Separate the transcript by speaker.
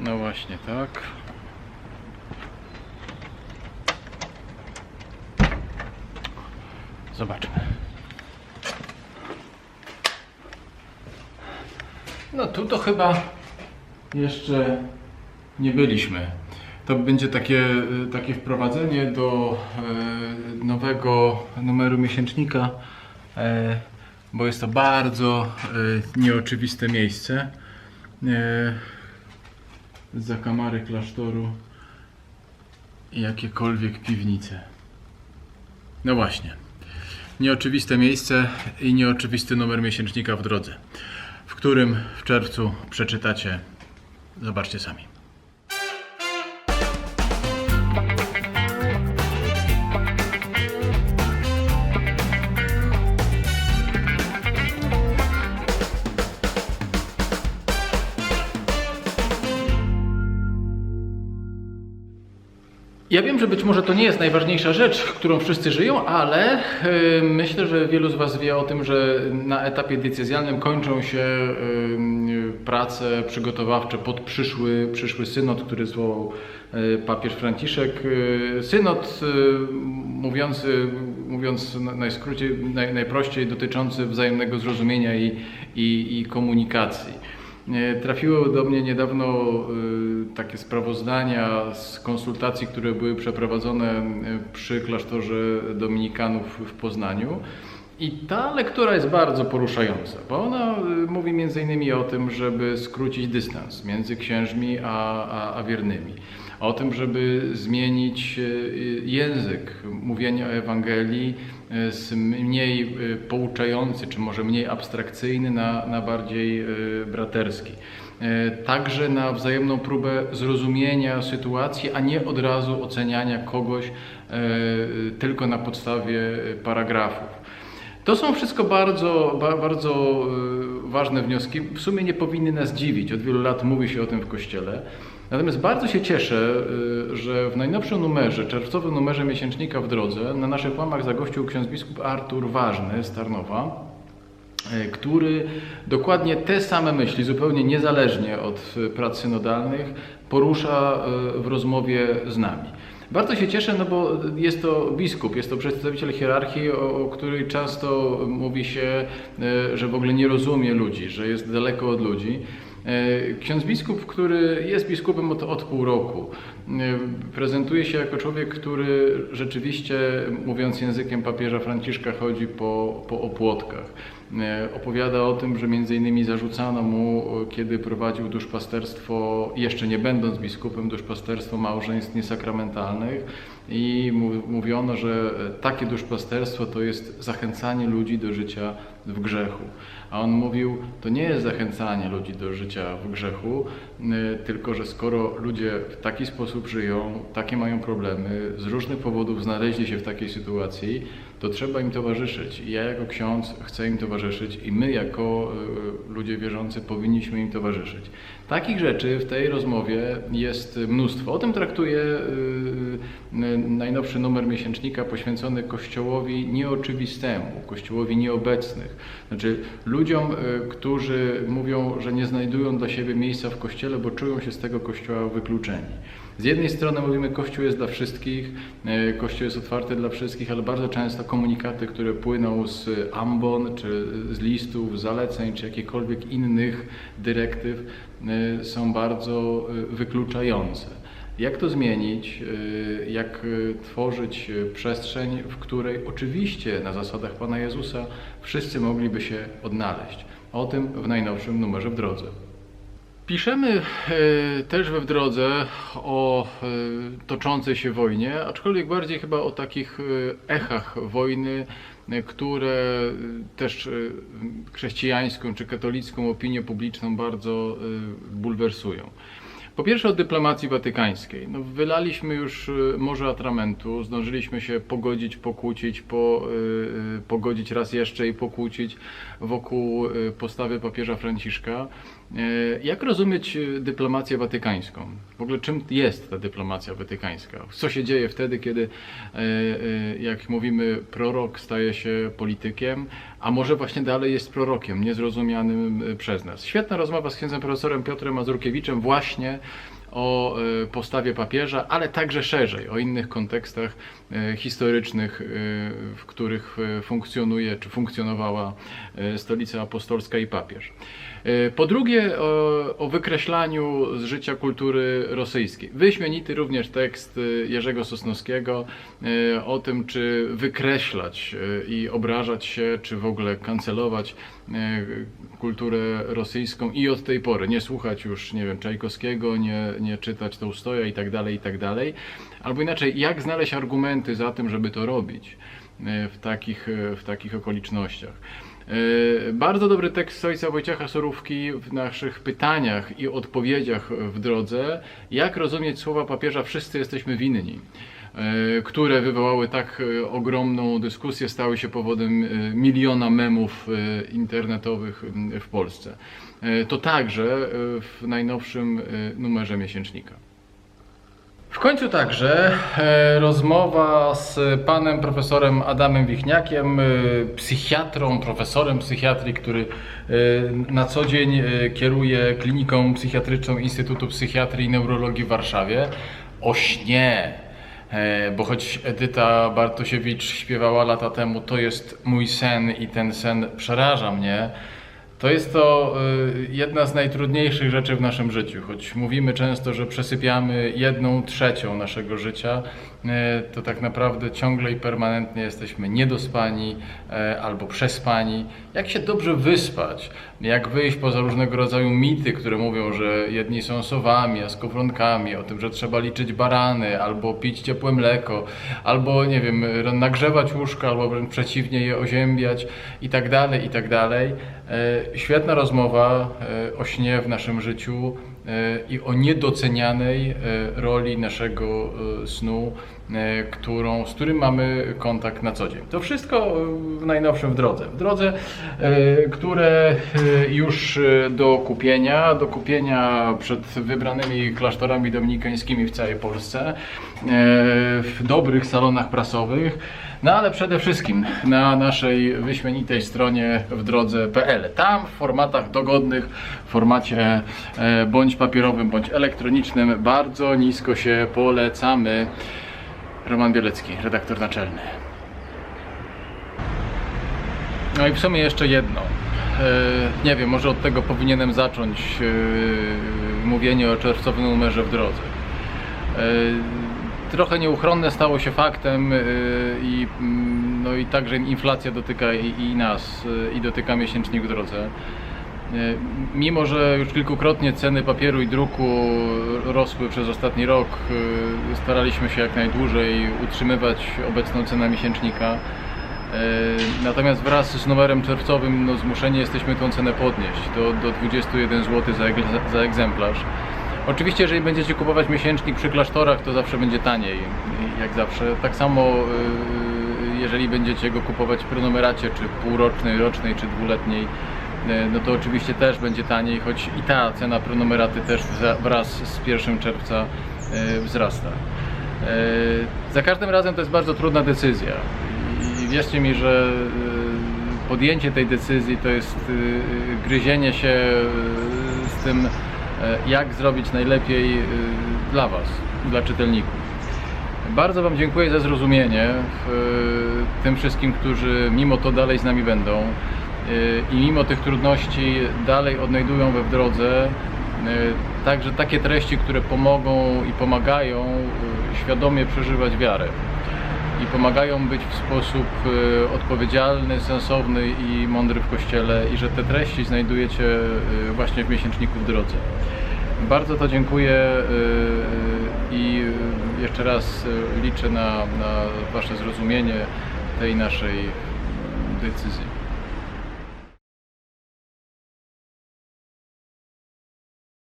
Speaker 1: No właśnie, tak. Zobaczmy. No tu to chyba jeszcze nie byliśmy. To będzie takie, y, takie wprowadzenie do e, nowego numeru miesięcznika, e, bo jest to bardzo e, nieoczywiste miejsce. E, zakamary klasztoru i jakiekolwiek piwnice. No właśnie. Nieoczywiste miejsce i nieoczywisty numer miesięcznika w drodze, w którym w czerwcu przeczytacie. Zobaczcie sami. Ja wiem, że być może to nie jest najważniejsza rzecz, którą wszyscy żyją, ale e, myślę, że wielu z Was wie o tym, że na etapie decyzjalnym kończą się e, prace przygotowawcze pod przyszły, przyszły synod, który zwołał e, papież Franciszek. Synod, mówiący, mówiąc na- najskrócie, naj, najprościej, dotyczący wzajemnego zrozumienia i, i, i komunikacji. E, Trafiły do mnie niedawno e, takie sprawozdania z konsultacji, które były przeprowadzone e, przy klasztorze Dominikanów w Poznaniu. I ta lektura jest bardzo poruszająca, bo ona mówi między innymi o tym, żeby skrócić dystans między księżmi a, a, a wiernymi. O tym, żeby zmienić e, język mówienia o Ewangelii e, z mniej e, pouczający, czy może mniej abstrakcyjny na, na bardziej braterski. Także na wzajemną próbę zrozumienia sytuacji, a nie od razu oceniania kogoś tylko na podstawie paragrafów. To są wszystko bardzo, ba, bardzo ważne wnioski. W sumie nie powinny nas dziwić. Od wielu lat mówi się o tym w Kościele. Natomiast bardzo się cieszę, e, że w najnowszym numerze, czerwcowym numerze miesięcznika w drodze, na naszych łamach zagościł ksiądz biskup Artur Ważny z Tarnowa, e, który dokładnie te same myśli, zupełnie niezależnie od prac synodalnych, porusza e, w rozmowie z nami. Bardzo się cieszę, no bo jest to biskup, jest to przedstawiciel hierarchii, o, o której często mówi się, że w ogóle nie rozumie ludzi, że jest daleko od ludzi. E, Ksiądz biskup, który jest biskupem od, od pół roku, e, prezentuje się jako człowiek, który rzeczywiście, mówiąc językiem papieża Franciszka, chodzi po, po opłotkach. E, Opowiada o tym, że między innymi zarzucano mu, kiedy prowadził duszpasterstwo, jeszcze nie będąc biskupem, duszpasterstwo małżeństw niesakramentalnych i mówiono, że takie duszpasterstwo to jest zachęcanie ludzi do życia w grzechu. A on mówił, to nie jest zachęcanie ludzi do życia w grzechu, y, tylko że skoro ludzie w taki sposób żyją, takie mają problemy, z różnych powodów znaleźli się w takiej sytuacji, to trzeba im towarzyszyć. I ja jako ksiądz chcę im towarzyszyć i my jako y, ludzie wierzący powinniśmy im towarzyszyć. Takich rzeczy w tej rozmowie jest mnóstwo. O tym traktuje y, y, najnowszy numer miesięcznika poświęcony Kościołowi nieoczywistemu, Kościołowi nieobecnych. Znaczy ludziom, y, którzy mówią, że nie znajdują dla siebie miejsca w Kościele, bo czują się z tego Kościoła wykluczeni. Z jednej strony mówimy, Kościół jest dla wszystkich, e, Kościół jest otwarty dla wszystkich, ale bardzo często komunikaty, które płyną z ambon, czy z listów, zaleceń, czy jakichkolwiek innych dyrektyw, e, są bardzo e, wykluczające. Jak to zmienić? Jak tworzyć przestrzeń, w której oczywiście na zasadach Pana Jezusa wszyscy mogliby się odnaleźć? O tym w najnowszym numerze w drodze. Piszemy e, też we w drodze o e, toczącej się wojnie, aczkolwiek bardziej chyba o takich e, echach wojny, które też chrześcijańską czy katolicką opinię publiczną bardzo bulwersują. Po pierwsze o dyplomacji watykańskiej. No, wylaliśmy już morze atramentu, zdążyliśmy się pogodzić, pokłócić, po, pogodzić raz jeszcze i pokłócić wokół postawy papieża Franciszka. E, Jak rozumieć e, dyplomację watykańską? W ogóle czym jest ta dyplomacja watykańska? Co się dzieje wtedy, kiedy, e, jak mówimy, prorok staje się politykiem, a może właśnie dalej jest prorokiem, niezrozumianym przez nas? Świetna rozmowa z księdzem profesorem Piotrem Mazurkiewiczem właśnie o e, postawie papieża, ale także szerzej, o innych kontekstach e, historycznych, e, w których funkcjonuje czy funkcjonowała Stolica Apostolska i papież. Po drugie, o, o wykreślaniu z życia kultury rosyjskiej. Wyśmienity również tekst Jerzego Sosnowskiego o tym, czy wykreślać i obrażać się, czy w ogóle kancelować kulturę rosyjską i od tej pory nie słuchać już, nie wiem, Czajkowskiego, nie, nie czytać Tołstoja i tak dalej, i tak dalej. Albo inaczej, jak znaleźć argumenty za tym, żeby to robić e, w takich, e, w takich okolicznościach. E, Bardzo dobry tekst ojca Wojciecha Sorówki w naszych pytaniach i odpowiedziach w drodze. Jak rozumieć słowa papieża wszyscy jesteśmy winni? E, które wywołały tak e, ogromną dyskusję, stały się powodem e, miliona memów internetowych w Polsce. To także w najnowszym numerze miesięcznika. W końcu także rozmowa z panem profesorem Adamem Wichniakiem, psychiatrą, profesorem psychiatrii, który na co dzień kieruje kliniką psychiatryczną Instytutu Psychiatrii i Neurologii w Warszawie. O śnie. E, Bo choć Edyta Bartosiewicz śpiewała lata temu, to jest mój sen i ten sen przeraża mnie, to jest to y, jedna z najtrudniejszych rzeczy w naszym życiu. Choć mówimy często, że przesypiamy jedną trzecią naszego życia, y, to tak naprawdę ciągle i permanentnie jesteśmy niedospani y, albo przespani. Jak się dobrze wyspać? Jak wyjść poza różnego rodzaju mity, które mówią, że jedni są sowami, a skowronkami, o tym, że trzeba liczyć barany, albo pić ciepłe mleko, albo nie wiem, nagrzewać łóżka, albo przeciwnie je oziębiać i tak dalej, i tak dalej. E, Świetna rozmowa e, o śnie w naszym życiu e, i o niedocenianej roli naszego snu, którą, z którym mamy kontakt na co dzień. To wszystko w najnowszym w drodze. W drodze, które już do kupienia, do kupienia przed wybranymi klasztorami dominikańskimi w całej Polsce, w dobrych salonach prasowych. No ale przede wszystkim na naszej wyśmienitej stronie w drodze.pl. Tam w formatach dogodnych, w formacie e, bądź papierowym, bądź elektronicznym bardzo nisko się polecamy. Roman Bielecki, redaktor naczelny. No i w sumie jeszcze jedno. E, Nie wiem, może od tego powinienem zacząć e, mówienie o czerwcowym numerze w drodze. Trochę nieuchronne stało się faktem e, i, mm, no i także inflacja dotyka i, i nas e, i dotyka miesięcznik w drodze. E, Mimo, że już kilkukrotnie ceny papieru i druku rosły przez ostatni rok, staraliśmy się jak najdłużej utrzymywać obecną cenę miesięcznika. Natomiast wraz z numerem czerwcowym no, zmuszeni jesteśmy tą cenę podnieść do, do 21 zł za, za egzemplarz. Oczywiście, jeżeli będziecie kupować miesięcznik przy klasztorach, to zawsze będzie taniej, jak zawsze. Tak samo, y, jeżeli będziecie go kupować w prenumeracie, czy półrocznej, rocznej, czy dwuletniej, y, no to oczywiście też będzie taniej, choć i ta cena prenumeraty też wraz z 1 czerwca y, wzrasta. Za każdym razem to jest bardzo trudna decyzja i wierzcie mi, że podjęcie tej decyzji to jest gryzienie się z tym, jak zrobić najlepiej y, dla Was, dla czytelników. Bardzo Wam dziękuję za zrozumienie y, tym wszystkim, którzy mimo to dalej z nami będą y, i mimo tych trudności dalej odnajdują we w drodze także takie treści, które pomogą i pomagają świadomie przeżywać wiarę i pomagają być w sposób y, odpowiedzialny, sensowny i mądry w Kościele i że te treści znajdujecie y, właśnie w miesięczniku w drodze. Bardzo to dziękuję y, i jeszcze raz liczę na, na Wasze zrozumienie tej naszej decyzji.